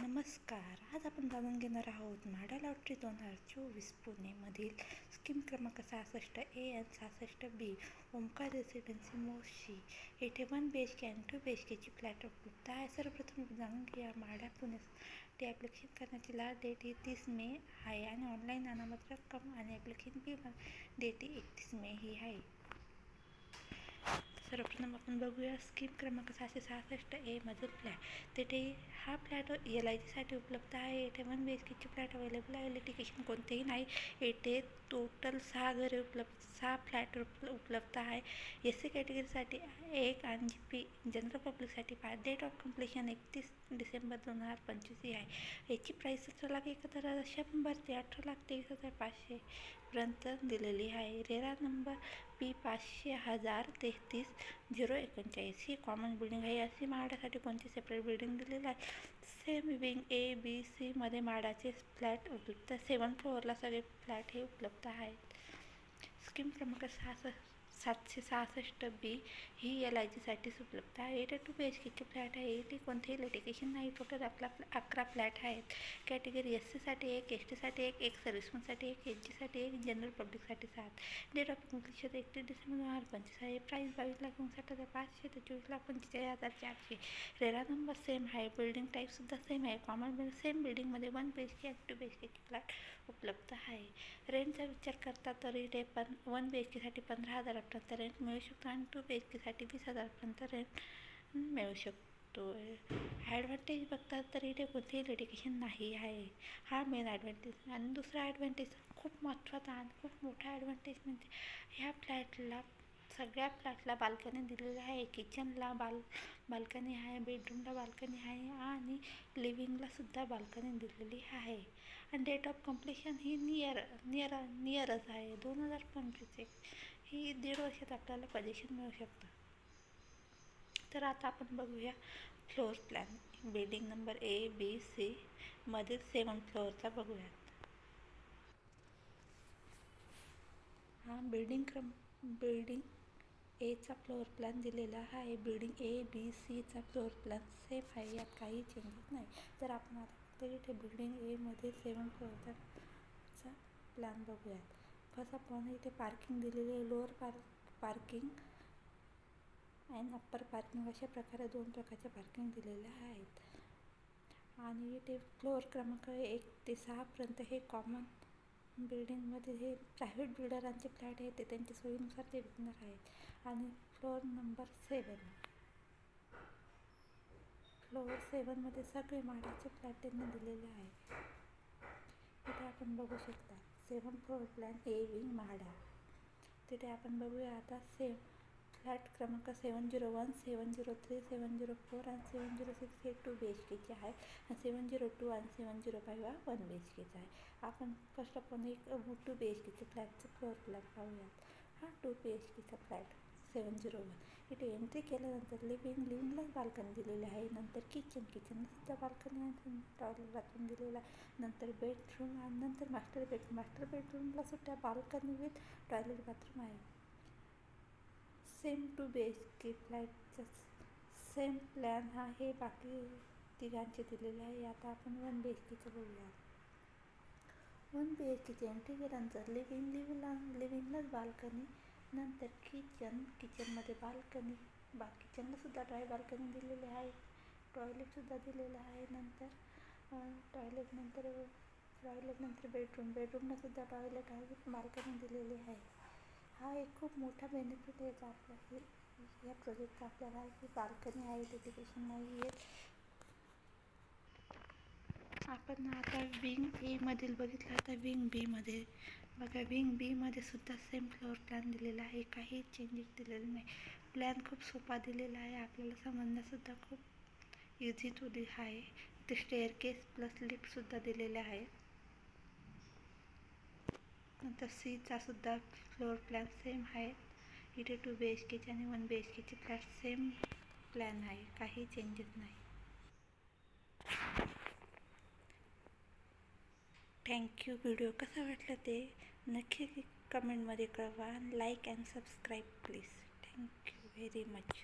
नमस्कार. आज आपण जाणून घेणार आहोत म्हाडा लॉटरी दोन हजार चोवीस पुणेमधील स्कीम क्रमांक सहासष्ट ए एन सहासष्ट बी ओंकार रेसिडेन्सी मोशी येथे one B H K and two B H केची फ्लॅट उपलब्ध आहे. सर्वप्रथम जाणून घ्या म्हाडा पुण्यासाठी ॲप्लिकेशन करण्याची लास्ट डेट ही तीस मे आहे आणि ऑनलाईन अनामत रक्कम आणि ॲप्लिकेशन फी डेट ही एकतीस मे ही आहे. सर्वप्रथम आपण बघूया स्कीम क्रमांक सहाशे सहासष्ट ए मधील फ्लॅट. तेथे हा फ्लॅट एल आय जीसाठी उपलब्ध आहे. येथे वन बी एच केची फ्लॅट अवेलेबल आहे. लिटिकेशन कोणतेही नाही. येथे टोटल सहा घरे उपलब्ध सहा फ्लॅट उपलब्ध आहे. एस सी कॅटेगरीसाठी एक आणि जी पी जनरल पब्लिकसाठी पाच. डेट ऑफ कम्प्लिशन एकतीस डिसेंबर दोन हजार पंचवीस ही आहे. याची प्राईस सतरा लाख एकाहत्तर हजार शंभर ते अठरा लाख तेवीस हजार पाचशेपर्यंत दिलेली आहे. रेरा नंबर पी पाचशे हजार तेहतीस झिरो एकोणचाळीस. ही कॉमन बिल्डिंग आहे. अशी माडासाठी कोणती सेपरेट बिल्डिंग दिलेली आहे? सेम विंग ए बी सीमध्ये माडाचे फ्लॅट उपलब्ध. सेवन फ्लोअरला सगळे फ्लॅट हे उपलब्ध आहेत. स्कीम क्रमांक सहासष्ट. सातशे सहासष्ट बी ही एल आय जीसाठीच उपलब्ध आहे. एटी टू बी एच केचे फ्लॅट आहे. एटी कोणतेही लिटिगेशन नाही. टोटल आपला अकरा फ्लॅट आहेत. कॅटेगरी एस सीसाठी एक एस टीसाठी एक एक सर्व्हिसमनसाठी एक एच जीसाठी एक जनरल पब्लिकसाठी सात. डेट ऑफ कम्प्लिशन एकतीस डिसेंबर दोन हजार पंचवीस आहे. प्राईस बावीस लाख उनसाठ हजार पाचशे ते चोवीस लाख पंचेचाळीस हजार चारशे. रेरा नंबर सेम आहे. बिल्डिंग टाईपसुद्धा सेम आहे. कॉमन बिल्डिंग सेम बिल्डिंगमध्ये वन बी एच के आणि टू बी एच केचे फ्लॅट उपलब्ध आहे. रेंटचा विचार करता तरी ते पण वन बी एच केसाठी पंधरा हजार हजारपर्यंत रेंट मिळू शकतो आणि टू बी एच केसाठी वीस हजारपर्यंत रेंट मिळू शकतो ॲडव्हान्टेज बघता तर इथे कोणतेही लिडिकेशन नाही आहे. हा मेन ॲडव्हान्टेज आणि दुसरा ॲडव्हान्टेज खूप महत्त्वाचा आणि खूप मोठा ॲडव्हान्टेज म्हणजे ह्या फ्लॅटला सगळ्या फ्लॅटला बाल्कनी दिलेली आहे. किचनला बाल बाल्कनी आहे बेडरूमला बाल्कनी आहे आणि लिव्हिंगलासुद्धा बाल्कनी दिलेली आहे. आणि डेट ऑफ कम्प्लिशन ही नियर नियर नियरच आहे. दोन हजार पंचवीस एक. ही दीड वर्षात आपल्याला पजेशन मिळू शकतं. तर आता आपण बघूया floor plan building number A B C मधील सेवन फ्लोअरचा बघूयात. हा बिल्डिंग क्रम बिल्डिंग एचा फ्लोअर प्लॅन दिलेला आहे. बिल्डिंग ए बी सीचा फ्लोअर प्लॅन सेफ आहे यात काही चेंजेस नाही. तर आपण आता फक्त इथे बिल्डिंग एमध्ये सेवन फ्लोअरचा प्लॅन बघूयात. फर्स्ट आपण इथे पार्किंग दिलेली आहे. Lower park parking and upper parking अशा प्रकारे दोन प्रकारच्या पार्किंग दिलेल्या आहेत. आणि इथे फ्लोअर क्रमांक एक ते सहापर्यंत हे कॉमन बिल्डिंगमध्ये हे प्रायव्हेट बिल्डरांचे फ्लॅट आहे ते त्यांच्या सोयीनुसार ते विकणार आहेत. आणि फ्लोअर नंबर सेवन फ्लोअर सेवनमध्ये सगळे माडाचे फ्लॅट त्यांनी दिलेले आहे इथे आपण बघू शकता. Seven floor plan A wing MHADA. तिथे आपण बघूया आता सेम फ्लॅट क्रमांक seven zero one seven zero three seven zero four आणि सेवन झिरो सिक्स हे टू बी एच केचे आहे आणि सेवन झिरो टू आणि सेवन झिरो फाईव्ह हा वन बी एच केचा आहे. आपण फर्स्ट आपण एक टू बी एच केचं फ्लॅटचं फ्लोअर प्लॅन पाहूयात. हा टू बी एच केचा फ्लॅट सेवन झिरो वन. इथे एंट्री केल्यानंतर लिव्हिंग लिव्हिंगलाच बाल्कनी दिलेली आहे. नंतर किचन किचनलासुद्धा बाल्कनी आहे. टॉयलेट बाथरूम दिलेला आहे. नंतर बेडरूम आणि नंतर मास्टर बेडरूम मास्टर बेडरूमला सुद्धा बाल्कनी विथ टॉयलेट बाथरूम आहे. Same two B H K फ्लॅटचा same plan हा हे बाकी तिघांचे दिलेले आहे. आता आपण वन बी एच केचं बघूया. वन बी एच केची एंट्री केल्यानंतर लिव्हिंग लिव्हिंगला लिव्हिंगलाच बाल्कनी नंतर किचन किचनमध्ये बाल्कनी बा किचनलासुद्धा ड्राय बाल्कनी दिलेली आहे. टॉयलेटसुद्धा दिलेलं आहे नंतर. टॉयलेटनंतर टॉयलेटनंतर बेडरूम बेडरूमलासुद्धा टॉयलेट आहे बाल्कनी दिलेली आहे. हा एक खूप मोठा बेनिफिट याचा आपल्या हे या प्रोजेक्टचा आपल्याला ही बाल्कनी आहे डेडिकेशन नाही आहे आपण आता विंग एमधील बघितलं आता विंग बीमध्ये बघा विंग बीमध्ये सुद्धा सेम फ्लोअर प्लॅन दिलेला आहे. काही चेंजेस दिलेले नाही. प्लॅन खूप सोपा दिलेला आहे. आपल्याला समजण्यासुद्धा खूप इझी टू दि आहे. ते स्टेअर केस प्लस लिफ्टसुद्धा दिलेले आहे. नंतर सीचा सुद्धा फ्लोअर प्लॅन सेम आहे. इथे टू बी एच केचे आणि वन बी एच केचे फ्लॅट सेम प्लॅन आहे. काही चेंजेस नाही. थँक्यू व्हिडिओ कसा वाटला ते नक्की कमेंटमध्ये कळवा. Like and subscribe please thank you very much